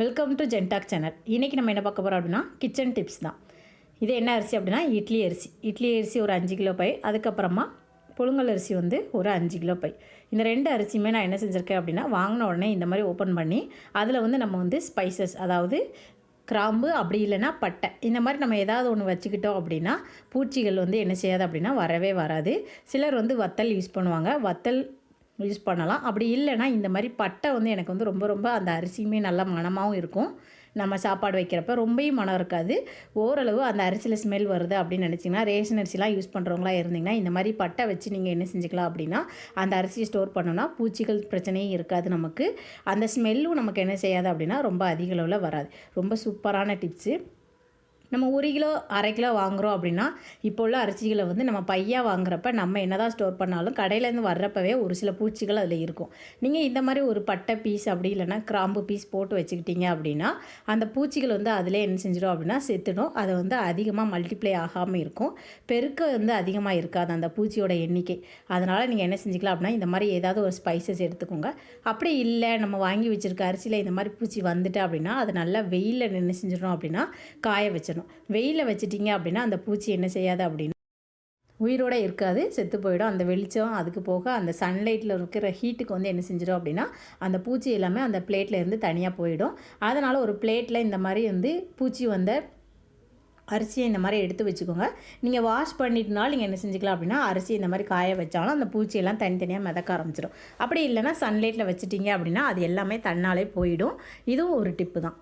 Welcome to ஜென்டாக் channel இன்றைக்கி நம்ம என்ன பார்க்க போகிறோம் அப்படின்னா கிச்சன் டிப்ஸ் தான். இது என்ன அரிசி அப்படின்னா இட்லி அரிசி. இட்லி அரிசி ஒரு அஞ்சு கிலோ பை. அதுக்கப்புறமா புழுங்கல் அரிசி வந்து ஒரு அஞ்சு கிலோ பை. இந்த ரெண்டு அரிசியுமே நான் என்ன செஞ்சுருக்கேன் அப்படின்னா வாங்கின உடனே இந்த மாதிரி ஓப்பன் பண்ணி அதில் வந்து நம்ம வந்து ஸ்பைசஸ் அதாவது கிராம்பு அப்படி இல்லைன்னா பட்டை. இந்த மாதிரி நம்ம ஏதாவது ஒன்று வச்சுக்கிட்டோம் அப்படின்னா பூச்சிகள் வந்து என்ன செய்யாது அப்படின்னா வரவே வராது. சிலர் வந்து வத்தல் யூஸ் பண்ணுவாங்க. வத்தல் யூஸ் பண்ணலாம். அப்படி இல்லைன்னா இந்த மாதிரி பட்டை வந்து எனக்கு வந்து ரொம்ப ரொம்ப அந்த அரிசியுமே நல்லா மனமாகவும் இருக்கும். நம்ம சாப்பாடு வைக்கிறப்ப ரொம்பவும் மனம் இருக்காது. ஓரளவு அந்த அரிசியில் ஸ்மெல் வருது அப்படின்னு நினச்சிங்கன்னா ரேஷன் அரிசிலாம் யூஸ் பண்ணுறவங்களா இருந்தீங்கன்னா இந்த மாதிரி பட்டை வச்சு நீங்கள் என்ன செஞ்சுக்கலாம் அப்படின்னா அந்த அரிசியை ஸ்டோர் பண்ணோன்னா பூச்சிகள் பிரச்சனையும் இருக்காது நமக்கு. அந்த ஸ்மெல்லும் நமக்கு என்ன செய்யாது அப்படின்னா ரொம்ப அதிக அளவில் வராது. ரொம்ப சூப்பரான டிப்ஸு நம்ம ஒரு கிலோ அரை கிலோ வாங்குகிறோம் அப்படின்னா இப்போ உள்ள அரிசிகளை வந்து நம்ம பையாக வாங்குறப்ப நம்ம என்ன தான் ஸ்டோர் பண்ணாலும் கடையிலேருந்து வர்றப்பவே ஒரு சில பூச்சிகள் அதில் இருக்கும். நீங்கள் இந்த மாதிரி ஒரு பட்டை பீஸ் அப்படி இல்லைன்னா கிராம்பு பீஸ் போட்டு வச்சுக்கிட்டீங்க அப்படின்னா அந்த பூச்சிகள் வந்து அதிலே என்ன செஞ்சிடும் அப்படின்னா செத்துடும். அதை வந்து அதிகமாக மல்டிப்ளை ஆகாமல் இருக்கும். பெருக்க வந்து அதிகமாக இருக்காது அந்த பூச்சியோட எண்ணிக்கை. அதனால் நீங்கள் என்ன செஞ்சுக்கலாம் அப்படின்னா இந்த மாதிரி ஏதாவது ஒரு ஸ்பைசஸ் எடுத்துக்கோங்க. அப்படி இல்லை நம்ம வாங்கி வச்சுருக்க அரிசியில் இந்த மாதிரி பூச்சி வந்துட்டு அப்படின்னா அது நல்லா வெயிலில் என்ன செஞ்சிடணும் அப்படின்னா காய வச்சிடணும். வெயிலில் வச்சிட்டிங்க அப்படின்னா அந்த பூச்சி என்ன செய்யாது அப்படின்னா. உயிரோடு இருக்காது செத்து போயிடும். அந்த வெளிச்சம் அதுக்கு போக அந்த சன்லைட்டில் இருக்கிற ஹீட்டுக்கு வந்து என்ன செஞ்சிடும் அப்படின்னா அந்த பூச்சி எல்லாமே அந்த பிளேட்டில் இருந்து தனியாக போயிடும். அதனால் ஒரு பிளேட்டில் இந்த மாதிரி வந்து பூச்சி வந்த அரிசியை இந்த மாதிரி எடுத்து வச்சுக்கோங்க. நீங்கள் வாஷ் பண்ணிட்டுனாலும் நீங்கள் என்ன செஞ்சுக்கலாம் அப்படின்னா அரிசி இந்த மாதிரி காய வச்சாலும் அந்த பூச்சியெல்லாம் தனித்தனியாக மிதக்க ஆரம்பிச்சிடும். அப்படி இல்லைன்னா சன்லைட்டில் வச்சுட்டிங்க அப்படின்னா அது எல்லாமே தன்னாலே போயிடும். இதுவும் ஒரு டிப்பு தான்.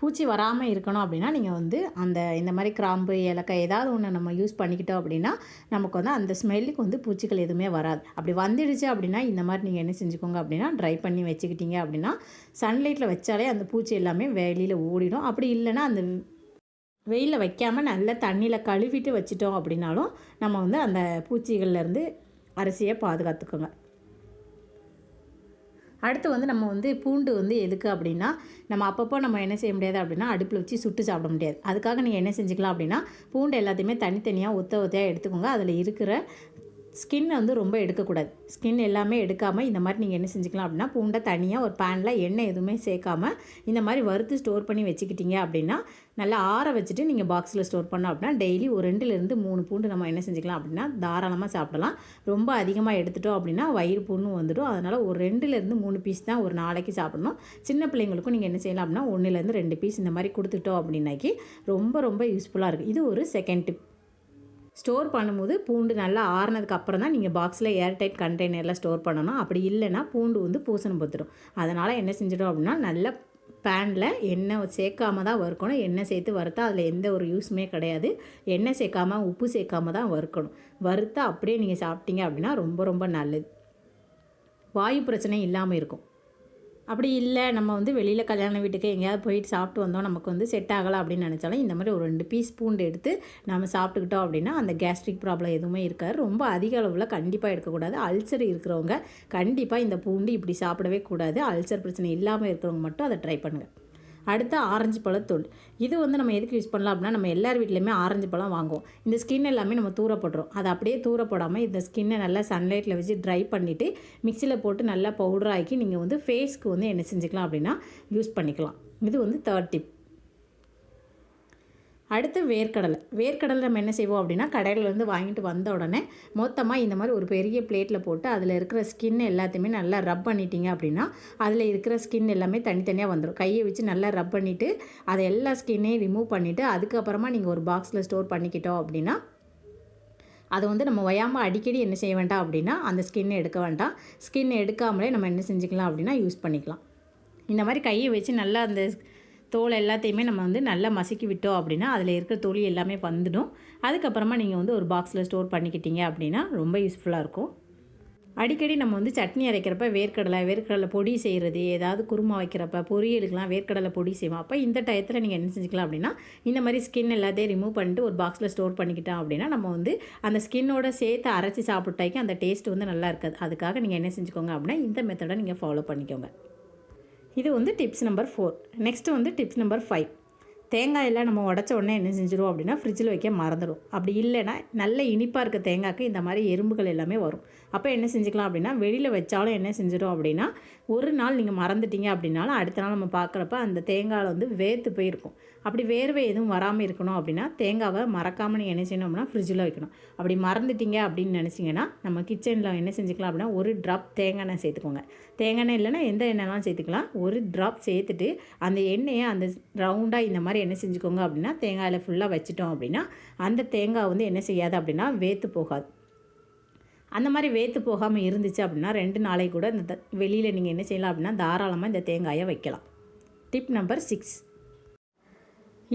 பூச்சி வராமல் இருக்கணும் அப்படின்னா நீங்கள் வந்து அந்த இந்த மாதிரி கிராம்பு ஏலக்காய் ஏதாவது ஒன்று நம்ம யூஸ் பண்ணிக்கிட்டோம் அப்படின்னா நமக்கு வந்து அந்த ஸ்மெல்லுக்கு வந்து பூச்சிகள் எதுவுமே வராது. அப்படி வந்துடுச்சு அப்படின்னா இந்த மாதிரி நீங்கள் என்ன செஞ்சுக்கோங்க அப்படின்னா ட்ரை பண்ணி வச்சுக்கிட்டீங்க அப்படின்னா சன்லைட்டில் வச்சாலே அந்த பூச்சி எல்லாமே வெளியில் ஓடிடும். அப்படி இல்லைன்னா அந்த வெயிலில் வைக்காமல் நல்ல தண்ணியில் கழுவிட்டு வச்சிட்டோம் அப்படின்னாலும் நம்ம வந்து அந்த பூச்சிகள்லேருந்து அரிசியை பாதுகாத்துக்கோங்க. அடுத்து வந்து நம்ம வந்து பூண்டு வந்து எதுக்கு அப்படின்னா நம்ம அப்பப்போ நம்ம என்ன செய்ய முடியாது அப்படின்னா அடுப்பில் வச்சு சுட்டு சாப்பிட முடியாது. அதுக்காக நீங்கள் என்ன செஞ்சுக்கலாம் அப்படின்னா பூண்டு எல்லாத்தையுமே தனித்தனியாக ஒத்த ஒத்தையாக எடுத்துக்கோங்க. அதில் இருக்கிற ஸ்கின் வந்து ரொம்ப எடுக்கக்கூடாது. ஸ்கின் எல்லாமே எடுக்காமல் இந்த மாதிரி நீங்கள் என்ன செஞ்சுக்கலாம் அப்படின்னா பூண்டை தனியாக ஒரு பேனில் எண்ணெய் எதுவுமே சேர்க்காம இந்த மாதிரி வறுத்து ஸ்டோர் பண்ணி வச்சுக்கிட்டீங்க அப்படின்னா நல்லா ஆற வச்சுட்டு நீங்கள் பாக்ஸில் ஸ்டோர் பண்ணோம் அப்படின்னா டெய்லி ஒரு ரெண்டுலேருந்து மூணு பூண்டு நம்ம என்ன செஞ்சுக்கலாம் அப்படின்னா தாராளமாக சாப்பிடலாம். ரொம்ப அதிகமாக எடுத்துட்டோம் அப்படின்னா வயிறு பூண்ணும் வந்துடும். அதனால் ஒரு ரெண்டுலேருந்து மூணு பீஸ் தான் ஒரு நாளைக்கு சாப்பிடணும். சின்ன பிள்ளைங்களுக்கும் நீங்கள் என்ன செய்யலாம் அப்படின்னா ஒன்றுலேருந்து ரெண்டு பீஸ் இந்த மாதிரி கொடுத்துட்டோம் அப்படின்னாக்கி ரொம்ப ரொம்ப யூஸ்ஃபுல்லாக இருக்குது இது ஒரு செகண்ட் டிப் ஸ்டோர் பண்ணும்போது பூண்டு நல்லா ஆறுனதுக்கு அப்புறம் தான் நீங்கள் பாக்ஸில் ஏர்டைட் கண்டெய்னரில் ஸ்டோர் பண்ணணும். அப்படி இல்லைன்னா பூண்டு வந்து பூசணம் பொத்துடும். அதனால் என்ன செஞ்சிடும் அப்படின்னா நல்ல பேனில் எண்ணெய் சேர்க்காம தான் வறுக்கணும். எண்ணெய் சேர்த்து வறுத்தா அதில் எந்த ஒரு யூஸுமே கிடையாது. எண்ணெய் சேர்க்காம உப்பு சேர்க்காம தான் வறுக்கணும். வறுத்தா அப்படியே நீங்கள் சாப்பிட்டீங்க அப்படின்னா ரொம்ப ரொம்ப நல்லது. வாயு பிரச்சனை இல்லாமல் இருக்கும். அப்படி இல்லை நம்ம வந்து வெளியில் கல்யாண வீட்டுக்கு எங்கேயாவது போயிட்டு சாப்பிட்டு வந்தோம் நமக்கு வந்து செட் ஆகலை அப்படின்னு நினச்சாலும் இந்த மாதிரி ஒரு ரெண்டு பீஸ் பூண்டு எடுத்து நம்ம சாப்பிட்டுக்கிட்டோம் அப்படின்னா அந்த கேஸ்ட்ரிக் ப்ராப்ளம் எதுவுமே இருக்காது. ரொம்ப அதிக அளவில் கண்டிப்பாக எடுக்கக்கூடாது. அல்சர் இருக்கிறவங்க கண்டிப்பாக இந்த பூண்டு இப்படி சாப்பிடவே கூடாது. அல்சர் பிரச்சனை இல்லாமல் இருக்கிறவங்க மட்டும் அதை ட்ரை பண்ணுங்கள் அடுத்து ஆரஞ்சு பழத்தூள் இது வந்து நம்ம எதுக்கு யூஸ் பண்ணலாம் அப்படின்னா நம்ம எல்லார் வீட்லேயுமே ஆரஞ்சு பழம் வாங்குவோம். இந்த ஸ்கின் எல்லாமே நம்ம தூர போடுறோம் அதை அப்படியே தூர போடாமல் இந்த ஸ்கின்னை நல்லா சன்லைட்டில் வச்சு ட்ரை பண்ணிவிட்டு மிக்சியில் போட்டு நல்லா பவுடர் ஆக்கி நீங்கள் வந்து ஃபேஸ்க்கு வந்து என்ன செஞ்சுக்கலாம் அப்படின்னா யூஸ் பண்ணிக்கலாம். இது வந்து தேர்ட் டிப் அடுத்து வேர்க்கடலை. வேர்க்கடலை நம்ம என்ன செய்வோம் அப்படின்னா கடையிலேருந்து வாங்கிட்டு வந்த உடனே மொத்தமாக இந்த மாதிரி ஒரு பெரிய பிளேட்டில் போட்டு அதில் இருக்கிற ஸ்கின் எல்லாத்தையுமே நல்லா ரப் பண்ணிட்டீங்க அப்படின்னா அதில் இருக்கிற ஸ்கின் எல்லாமே தனித்தனியாக வந்துடும் கையை வச்சு நல்லா ரப் பண்ணிவிட்டு அதை எல்லா ஸ்கின்னையும் ரிமூவ் பண்ணிவிட்டு அதுக்கப்புறமா நீங்கள் ஒரு பாக்ஸில் ஸ்டோர் பண்ணிக்கிட்டோம் அப்படின்னா அதை வந்து நம்ம ஒயாமல் அடிக்கடி என்ன செய்ய வேண்டாம் அப்படின்னா அந்த ஸ்கின் எடுக்க வேண்டாம். ஸ்கின் எடுக்காமலே நம்ம என்ன செஞ்சுக்கலாம் அப்படின்னா யூஸ் பண்ணிக்கலாம். இந்த மாதிரி கையை வச்சு நல்லா அந்த தோல் எல்லாத்தையுமே நம்ம வந்து நல்லா மசிக்கி விட்டோம் அப்படின்னா அதில் இருக்கிற தொலி எல்லாமே வந்துடும். அதுக்கப்புறமா நீங்கள் வந்து ஒரு பாக்ஸில் ஸ்டோர் பண்ணிக்கிட்டீங்க அப்படின்னா ரொம்ப யூஸ்ஃபுல்லாக இருக்கும். அடிக்கடி நம்ம வந்து சட்னி அரைக்கிறப்ப வேர்க்கடலை வேர்க்கடலை பொடி செய்கிறது ஏதாவது குருமா வைக்கிறப்ப பொரியலுக்கெலாம் வேர்க்கடலை பொடி செய்வோம். அப்போ இந்த டயத்தில் நீங்கள் என்ன செஞ்சுக்கலாம் அப்படின்னா இந்த மாதிரி ஸ்கின் எல்லாத்தையும் ரிமூவ் பண்ணிட்டு ஒரு பாக்ஸில் ஸ்டோர் பண்ணிக்கிட்டோம் அப்படின்னா நம்ம வந்து அந்த ஸ்கின்னோட சேர்த்து அரைச்சி சாப்பிட்டாக்கி அந்த டேஸ்ட் வந்து நல்லா இருக்காது. அதுக்காக நீங்கள் என்ன செஞ்சுக்கோங்க அப்படின்னா இந்த மெத்தடை நீங்கள் ஃபாலோ பண்ணிக்கோங்க. இது வந்து டிப்ஸ் நம்பர் ஃபோர் நெக்ஸ்ட்டு வந்து டிப்ஸ் நம்பர் ஃபைவ் தேங்காயெல்லாம் நம்ம உடச்ச உடனே என்ன செஞ்சிடும் அப்படின்னா ஃப்ரிட்ஜில் வைக்க மறந்துடும் அப்படி இல்லைன்னா நல்ல இனிப்பாக இருக்க தேங்காய்க்கு இந்த மாதிரி எறும்புகள் எல்லாமே வரும். அப்போ என்ன செஞ்சுக்கலாம் அப்படின்னா வெளியில் வச்சாலும் என்ன செஞ்சிடும் அப்படின்னா ஒரு நாள் நீங்கள் மறந்துட்டீங்க அப்படின்னாலும் அடுத்த நாள் நம்ம பார்க்குறப்ப அந்த தேங்காயில் வந்து வேர்த்து போயிருக்கும். அப்படி வேர்வை எதுவும் வராமல் இருக்கணும் அப்படின்னா தேங்காவை மறக்காமல் நீங்கள் என்ன செய்யணும் அப்படின்னா ஃப்ரிட்ஜில் வைக்கணும். அப்படி மறந்துட்டீங்க அப்படின்னு நினச்சிங்கன்னா நம்ம கிச்சனில் என்ன செஞ்சுக்கலாம் அப்படின்னா ஒரு ட்ராப் தேங்காய் எண்ணெய் சேர்த்துக்கோங்க. தேங்காய் எண்ணெய் இல்லைன்னா எந்த எண்ணெய்லாம் சேர்த்துக்கலாம். ஒரு ட்ராப் சேர்த்துட்டு அந்த எண்ணெயை அந்த ரவுண்டாக இந்த மாதிரி எண்ணெய் செஞ்சுக்கோங்க அப்படின்னா தேங்காயில் ஃபுல்லாக வச்சிட்டோம் அப்படின்னா அந்த தேங்காய் வந்து என்ன செய்யாது அப்படின்னா வேத்து போகாது. அந்த மாதிரி வேத்து போகாமல் இருந்துச்சு அப்படின்னா ரெண்டு நாளைக்கு கூட இந்த வெளியில் நீங்கள் என்ன செய்யலாம் அப்படின்னா தாராளமாக இந்த தேங்காயை வைக்கலாம். டிப் நம்பர் சிக்ஸ்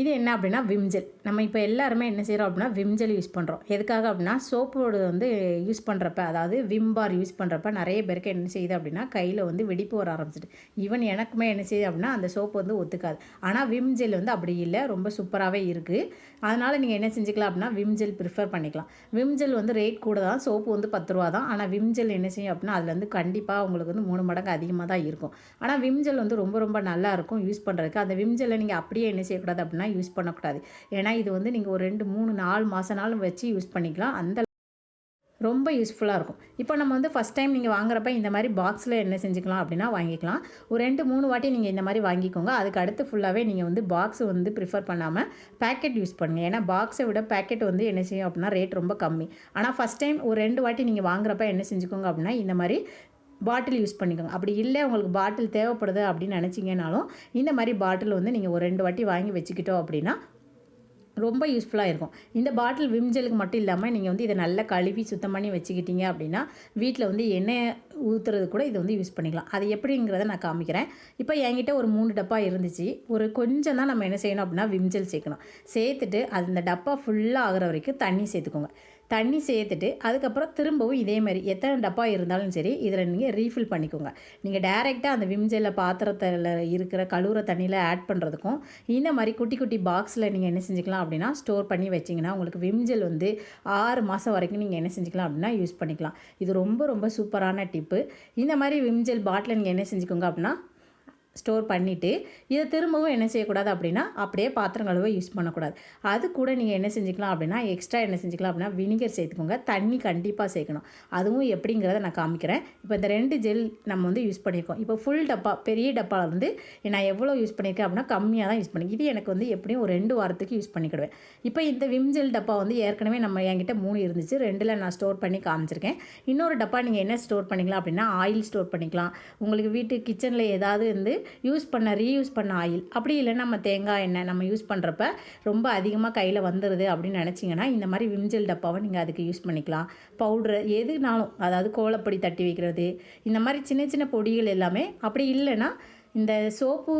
இது என்ன அப்படின்னா விம்ஜெல் நம்ம இப்போ எல்லாருமே என்ன செய்கிறோம் அப்படின்னா விம்ஜெல் யூஸ் பண்ணுறோம் எதுக்காக அப்படின்னா சோப்போடு வந்து யூஸ் பண்ணுறப்ப அதாவது விம் பார் யூஸ் பண்ணுறப்ப நிறைய பேருக்கு என்ன செய்யுது அப்படின்னா கையில் வந்து வெடிப்பு வர ஆரம்பிச்சிட்டு ஈவன் எனக்குமே என்ன செய்யுது அப்படின்னா அந்த சோப்பு வந்து ஒத்துக்காது. ஆனால் விம் ஜெல் வந்து அப்படி இல்லை ரொம்ப சூப்பராகவே இருக்குது அதனால் நீங்கள் என்ன செஞ்சுக்கலாம் அப்படின்னா விம் ஜெல் ப்ரிஃபர் பண்ணிக்கலாம். விம் ஜெல் வந்து ரேட் கூட தான் சோப்பு வந்து பத்து ரூபா தான். ஆனால் விம் ஜெல் என்ன செய்யும் அப்படின்னா அதில் வந்து கண்டிப்பாக உங்களுக்கு வந்து மூணு மடங்கு அதிகமாக தான் இருக்கும். ஆனால் விம் ஜெல் வந்து ரொம்ப ரொம்ப நல்லா இருக்கும் யூஸ் பண்ணுறதுக்கு அந்த விம் ஜெல்லை நீங்கள் அப்படியே என்ன செய்யக்கூடாது அப்படின்னா யூஸ் பண்ணக்கூடாது. ஏன்னா இது வந்து நீங்கள் ஒரு ரெண்டு மூணு நாலு மாதனாலும் வச்சு யூஸ் பண்ணிக்கலாம். அந்த ரொம்ப யூஸ்ஃபுல்லாக இருக்கும். இப்போ நம்ம வந்து ஃபஸ்ட் டைம் நீங்கள் வாங்குறப்ப இந்த மாதிரி பாக்ஸில் என்ன செஞ்சுக்கலாம் அப்படின்னா வாங்கிக்கலாம். ஒரு ரெண்டு மூணு வாட்டி நீங்கள் இந்த மாதிரி வாங்கிக்கோங்க. அதுக்கு அடுத்து ஃபுல்லாகவே நீங்கள் வந்து பாக்ஸ் வந்து ப்ரிஃபர் பண்ணாமல் பேக்கெட் யூஸ் பண்ணுங்கள் ஏன்னா பாக்ஸை விட பேக்கெட் வந்து என்ன செய்யும் அப்படின்னா ரேட் ரொம்ப கம்மி. ஆனால் ஃபஸ்ட் டைம் ஒரு ரெண்டு வாட்டி நீங்கள் வாங்குறப்ப என்ன செஞ்சுக்கோங்க அப்படின்னா இந்த மாதிரி பாட்டில் யூஸ் பண்ணிக்கோங்க. அப்படி இல்லை உங்களுக்கு பாட்டில் தேவைப்படுது அப்படின்னு நினச்சிங்கனாலும் இந்த மாதிரி பாட்டில் வந்து நீங்கள் ஒரு ரெண்டு வாட்டி வாங்கி வச்சுக்கிட்டோம் அப்படின்னா ரொம்ப யூஸ்ஃபுல்லாக இருக்கும். இந்த பாட்டில் விம் ஜெலுக்கு மட்டும் இல்லாமல் நீங்கள் வந்து இதை நல்லா கழுவி சுத்தம் பண்ணி வச்சுக்கிட்டீங்க அப்படின்னா வீட்டில் வந்து எண்ணெய் ஊற்றுறது கூட இதை வந்து யூஸ் பண்ணிக்கலாம். அது எப்படிங்கிறத நான் காமிக்கிறேன். இப்போ என்கிட்ட ஒரு மூணு டப்பா இருந்துச்சு. ஒரு கொஞ்சம் தான் நம்ம என்ன செய்யணும் அப்படின்னா விம் ஜெல் சேர்க்கணும். சேர்த்துட்டு அந்த டப்பா ஃபுல்லாக ஆகிற வரைக்கும் தண்ணி சேர்த்துக்கோங்க. தண்ணி சேர்த்துட்டு அதுக்கப்புறம் திரும்பவும் இதே மாதிரி எத்தனை டப்பா இருந்தாலும் சரி இதில் நீங்கள் ரீஃபில் பண்ணிக்கோங்க. நீங்கள் டேரெக்டாக அந்த விம்ஜெல்ல பாத்திரத்தில் இருக்கிற கழுவுற தண்ணியில் ஆட் பண்ணுறதுக்கும் இந்த மாதிரி குட்டி குட்டி பாக்ஸில் நீங்கள் என்ன செஞ்சுக்கலாம் அப்படின்னா ஸ்டோர் பண்ணி வச்சிங்கன்னா உங்களுக்கு விம்ஜெல் வந்து ஆறு மாதம் வரைக்கும் நீங்கள் என்ன செஞ்சுக்கலாம் அப்படின்னா யூஸ் பண்ணிக்கலாம். இது ரொம்ப ரொம்ப சூப்பரான டிப்பு இந்த மாதிரி விம்ஜெல் பாட்டில் நீங்கள் என்ன செஞ்சுக்கோங்க அப்படின்னா ஸ்டோர் பண்ணிவிட்டு இதை திரும்பவும் என்ன செய்யக்கூடாது அப்படின்னா அப்படியே பாத்திரம் கழுவ யூஸ் பண்ணக்கூடாது. அது கூட நீங்கள் என்ன செஞ்சுக்கலாம் அப்படின்னா எக்ஸ்ட்ரா என்ன செஞ்சுக்கலாம் அப்படின்னா வினிகர் சேர்த்துக்கோங்க. தண்ணி கண்டிப்பாக சேர்க்கணும். அதுவும் எப்படிங்கிறத நான் காமிக்கிறேன். இப்போ இந்த ரெண்டு ஜெல் நம்ம வந்து யூஸ் பண்ணியிருக்கோம் இப்போ ஃபுல் டப்பா பெரிய டப்பாவில் வந்து நான் எவ்வளோ யூஸ் பண்ணியிருக்கேன் அப்படின்னா கம்மியாக தான் யூஸ் பண்ணி இது எனக்கு வந்து எப்படியும் ஒரு ரெண்டு வாரத்துக்கு யூஸ் பண்ணிக்கிடுவேன். இப்போ இந்த விம் ஜெல் டப்பா வந்து ஏற்கனவே நம்ம என்கிட்ட மூணு இருந்துச்சு. ரெண்டில் நான் ஸ்டோர் பண்ணி காமிச்சிருக்கேன். இன்னொரு டப்பா நீங்கள் என்ன ஸ்டோர் பண்ணிக்கலாம் அப்படின்னா ஆயில் ஸ்டோர் பண்ணிக்கலாம். உங்களுக்கு வீட்டு கிச்சனில் ஏதாவது வந்து யூஸ் பண்ண ரீயூஸ் பண்ண ஆயில். அப்படி இல்லை நம்ம தேங்காய் எண்ணெய் நம்ம யூஸ் பண்ணுறப்ப ரொம்ப அதிகமாக கையில் வந்துடுது அப்படின்னு நினச்சிங்கன்னா இந்த மாதிரி விம்ஜெல் டப்பாவை நீங்கள் அதுக்கு யூஸ் பண்ணிக்கலாம். பவுட்ரு எதுனாலும் அதாவது கோலப்பொடி தட்டி வைக்கிறது இந்த மாதிரி சின்ன சின்ன பொடிகள் எல்லாமே அப்படி இல்லைன்னா இந்த சோப்பு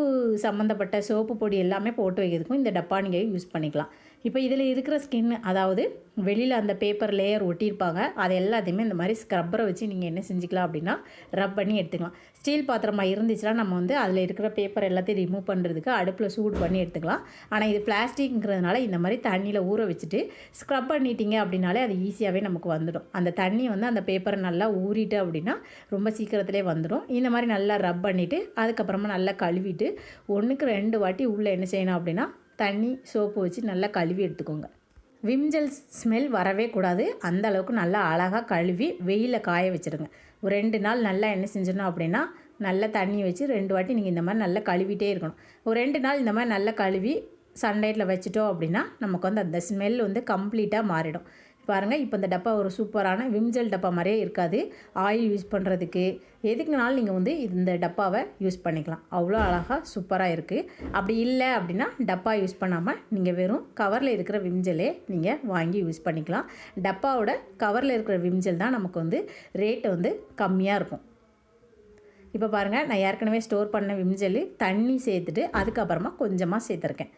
சம்மந்தப்பட்ட சோப்பு பொடி எல்லாமே போட்டு வைக்கிறதுக்கும் இந்த டப்பா நீங்கள் யூஸ் பண்ணிக்கலாம். இப்போ இதில் இருக்கிற ஸ்கின் அதாவது வெளியில் அந்த பேப்பர் லேயர் ஒட்டியிருப்பாங்க அது எல்லாத்தையுமே இந்த மாதிரி ஸ்க்ரப்பரை வச்சு நீங்கள் என்ன செஞ்சுக்கலாம் அப்படின்னா ரப் பண்ணி எடுத்துக்கலாம். ஸ்டீல் பாத்திரமாக இருந்துச்சுன்னா நம்ம வந்து அதில் இருக்கிற பேப்பர் எல்லாத்தையும் ரிமூவ் பண்ணுறதுக்கு அடுப்பில் சூடு பண்ணி எடுத்துக்கலாம். ஆனால் இது பிளாஸ்டிக்ங்கிறதுனால இந்த மாதிரி தண்ணியில் ஊற வச்சுட்டு ஸ்க்ரப் பண்ணிட்டீங்க அப்படின்னாலே அது ஈஸியாகவே நமக்கு வந்துடும். அந்த தண்ணி வந்து அந்த பேப்பரை நல்லா ஊறிட்டு அப்படின்னா ரொம்ப சீக்கிரத்திலே வந்துடும். இந்த மாதிரி நல்லா ரப் பண்ணிவிட்டு அதுக்கப்புறமா நல்லா கழுவிட்டு ஒன்றுக்கு ரெண்டு வாட்டி உள்ளே என்ன செய்யணும் அப்படின்னா தண்ணி சோப்பு வச்சு நல்லா கழுவி எடுத்துக்கோங்க. விம்ஜெல் ஸ்மெல் வரவே கூடாது. அந்த அளவுக்கு நல்லா அழகாக கழுவி வெயிலில் காய வச்சுருங்க. ஒரு ரெண்டு நாள் நல்லா என்ன செஞ்சிடணும் அப்படின்னா நல்லா தண்ணி வச்சு ரெண்டு வாட்டி நீங்கள் இந்த மாதிரி நல்லா கழுவிட்டே இருக்கணும். ஒரு ரெண்டு நாள் இந்த மாதிரி நல்லா கழுவி சன்லைட்டில் வச்சுட்டோம் அப்படின்னா நமக்கு வந்து அந்த ஸ்மெல் வந்து கம்ப்ளீட்டாக மாறிடும். பாருங்கள் இப்போ இந்த டப்பா ஒரு சூப்பரான விம்ஜெல் டப்பா மாதிரியே இருக்காது. ஆயில் யூஸ் பண்ணுறதுக்கு எதுக்குனாலும் நீங்கள் வந்து இந்த டப்பாவை யூஸ் பண்ணிக்கலாம். அவ்வளோ அழகாக சூப்பராக இருக்குது அப்படி இல்லை அப்படின்னா டப்பா யூஸ் பண்ணாமல் நீங்கள் வெறும் கவரில் இருக்கிற விம்ஜலே நீங்கள் வாங்கி யூஸ் பண்ணிக்கலாம். டப்பாவோட கவரில் இருக்கிற விம்ஜெல் தான் நமக்கு வந்து ரேட்டு வந்து கம்மியாக இருக்கும். இப்போ பாருங்கள் நான் ஏற்கனவே ஸ்டோர் பண்ண விம்ஜெல் தண்ணி சேர்த்துட்டு அதுக்கப்புறமா கொஞ்சமாக சேர்த்துருக்கேன்.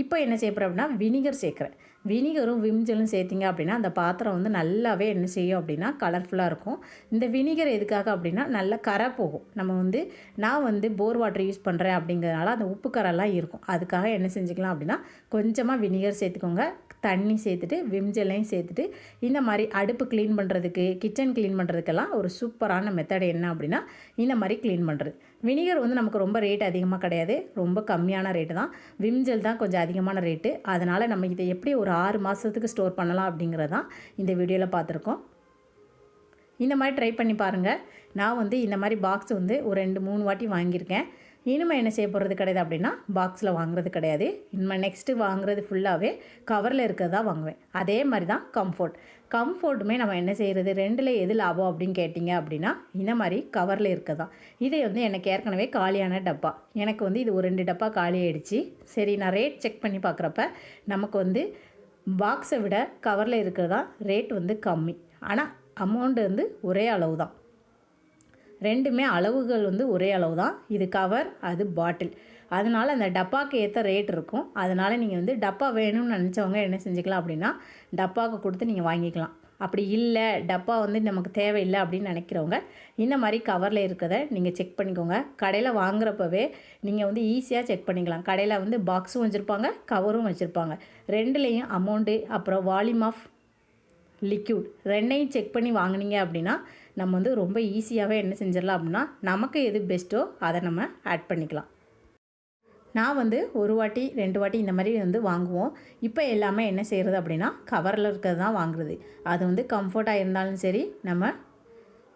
இப்போ என்ன சேர்க்குறேன் அப்படின்னா வினிகர் சேர்க்குறேன். வினிகரும் விம்ஜலும் சேர்த்திங்க அப்படின்னா அந்த பாத்திரம் வந்து நல்லாவே என்ன செய்யும் அப்படின்னா கலர்ஃபுல்லாக இருக்கும். இந்த வினிகர் எதுக்காக அப்படின்னா நல்லா கரை போகும். நம்ம வந்து நான் வந்து போர் வாட்டர் யூஸ் பண்ணுறேன் அப்படிங்கிறதுனால அந்த உப்பு கரெல்லாம் இருக்கும். அதுக்காக என்ன செஞ்சுக்கலாம் அப்படின்னா கொஞ்சமாக வினிகர் சேர்த்துக்கோங்க. தண்ணி சேர்த்துட்டு விம்ஜெல்லையும் சேர்த்துட்டு இந்த மாதிரி அடுப்பு க்ளீன் பண்ணுறதுக்கு கிச்சன் க்ளீன் பண்ணுறதுக்கெல்லாம் ஒரு சூப்பரான மெத்தட் என்ன அப்படின்னா இந்த மாதிரி க்ளீன் பண்ணுறது வினிகர் வந்து நமக்கு ரொம்ப ரேட் அதிகமாக கிடையாது. ரொம்ப கம்மியான ரேட்டு தான். விம்ஜெல் தான் கொஞ்சம் அதிகமான ரேட்டு அதனால் நம்ம இதை எப்படி ஒரு ஆறு மாதத்துக்கு ஸ்டோர் பண்ணலாம் அப்படிங்கிறது தான் இந்த வீடியோவில் பார்த்துருக்கோம். இந்த மாதிரி ட்ரை பண்ணி பாருங்கள் நான் வந்து இந்த மாதிரி பாக்ஸ் வந்து ஒரு ரெண்டு மூணு வாட்டி வாங்கியிருக்கேன். இனிமேல் என்ன செய்ய போகிறது கிடையாது அப்படின்னா பாக்ஸில் வாங்குறது கிடையாது. இனிமேல் நெக்ஸ்ட்டு வாங்குறது ஃபுல்லாகவே கவரில் இருக்கிறதா வாங்குவேன். அதே மாதிரி தான் கம்ஃபோர்ட் கம்ஃபோர்ட்டுமே நம்ம என்ன செய்கிறது ரெண்டில் எது லாபம் அப்படின்னு கேட்டிங்க அப்படின்னா இந்த மாதிரி கவரில் இருக்கதான் இதை வந்து எனக்கு ஏற்கனவே காலியான டப்பா. எனக்கு வந்து இது ஒரு ரெண்டு டப்பா காலி ஆகிடுச்சு சரி நான் ரேட் செக் பண்ணி பார்க்குறப்ப நமக்கு வந்து பாக்ஸை விட கவரில் இருக்கிறதா ரேட் வந்து கம்மி. ஆனால் அமௌண்ட்டு வந்து ஒரே அளவு தான். ரெண்டுமே அளவுகள் வந்து ஒரே அளவு தான் இது கவர் அது பாட்டில் அதனால் அந்த டப்பாவுக்கு ஏற்ற ரேட் இருக்கும். அதனால் நீங்கள் வந்து டப்பா வேணும்னு நினச்சவங்க என்ன செஞ்சுக்கலாம் அப்படின்னா டப்பாவுக்கு கொடுத்து நீங்கள் வாங்கிக்கலாம். அப்படி இல்லை டப்பா வந்து நமக்கு தேவையில்லை அப்படின்னு நினைக்கிறவங்க இந்த மாதிரி கவரில் இருக்கிறத நீங்கள் செக் பண்ணிக்கோங்க. கடையில் வாங்குறப்பவே நீங்கள் வந்து ஈஸியாக செக் பண்ணிக்கலாம். கடையில் வந்து பாக்ஸும் வச்சுருப்பாங்க கவரும் வச்சுருப்பாங்க. ரெண்டுலேயும் அமௌண்ட்டு அப்புறம் வால்யூம் ஆஃப் லிக்யூட் ரெண்டையும் செக் பண்ணி வாங்கினீங்க அப்படின்னா நம்ம வந்து ரொம்ப ஈஸியாகவே என்ன செஞ்சிடலாம் அப்படின்னா நமக்கு எது பெஸ்ட்டோ அதை நம்ம ஆட் பண்ணிக்கலாம். நான் வந்து ஒரு வாட்டி ரெண்டு வாட்டி இந்த மாதிரி வந்து வாங்குவோம். இப்போ எல்லாமே என்ன செய்கிறது அப்படின்னா கவரில் இருக்கிறது தான் வாங்குறது. அது வந்து கம்ஃபர்ட்டாக இருந்தாலும் சரி நம்ம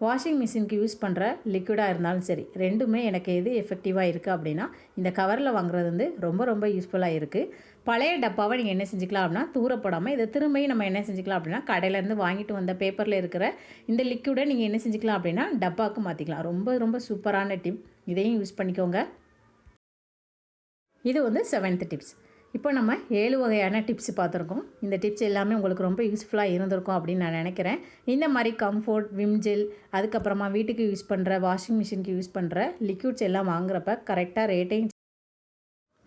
வாஷிங் மிஷினுக்கு யூஸ் பண்ணுற லிக்விடாக இருந்தாலும் சரி ரெண்டுமே எனக்கு எது எஃபெக்டிவாக இருக்குது அப்படின்னா இந்த கவரில் வாங்குறது வந்து ரொம்ப ரொம்ப யூஸ்ஃபுல்லாக இருக்குது பழைய டப்பாவை நீங்கள் என்ன செஞ்சுக்கலாம் அப்படின்னா தூரப்படாமல் இதை திரும்பியும் நம்ம என்ன செஞ்சுக்கலாம் அப்படின்னா கடையிலேருந்து வாங்கிட்டு வந்த பேப்பரில் இருக்கிற இந்த லிக்விடை நீங்கள் என்ன செஞ்சுக்கலாம் அப்படின்னா டப்பாவுக்கு மாற்றிக்கலாம் ரொம்ப ரொம்ப சூப்பரான டிப். இதையும் யூஸ் பண்ணிக்கோங்க. இது வந்து செவன்த் டிப்ஸ். இப்போ நம்ம ஏழு வகையான டிப்ஸ் பார்த்துருக்கோம். இந்த டிப்ஸ் எல்லாமே உங்களுக்கு ரொம்ப யூஸ்ஃபுல்லாக இருந்திருக்கும் அப்படின்னு நான் நினைக்கிறேன். இந்த மாதிரி கம்ஃபோர்ட் விம்ஜெல் அதுக்கப்புறமா வீட்டுக்கு யூஸ் பண்ணுற வாஷிங் மிஷினுக்கு யூஸ் பண்ணுற லிக்யூட்ஸ் எல்லாம் வாங்குறப்ப கரெக்டாக ரேட்டையும்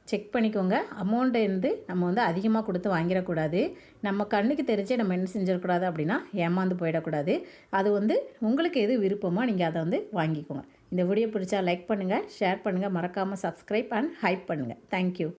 செக் பண்ணிக்கோங்க. அமௌண்ட்டை வந்து நம்ம வந்து அதிகமாக கொடுத்து வாங்கிடக்கூடாது. நம்ம கண்ணுக்கு தெரிஞ்சே நம்ம என்ன செஞ்சிடக்கூடாது அப்படின்னா ஏமாந்து போயிடக்கூடாது. அது வந்து உங்களுக்கு எது விருப்பமோ நீங்கள் அதை வந்து வாங்கிக்கோங்க. இந்த வீடியோ பிடிச்சா லைக் பண்ணுங்கள் ஷேர் பண்ணுங்கள் மறக்காமல் சப்ஸ்கிரைப் அண்ட் ஹைப் பண்ணுங்கள் தேங்க்யூ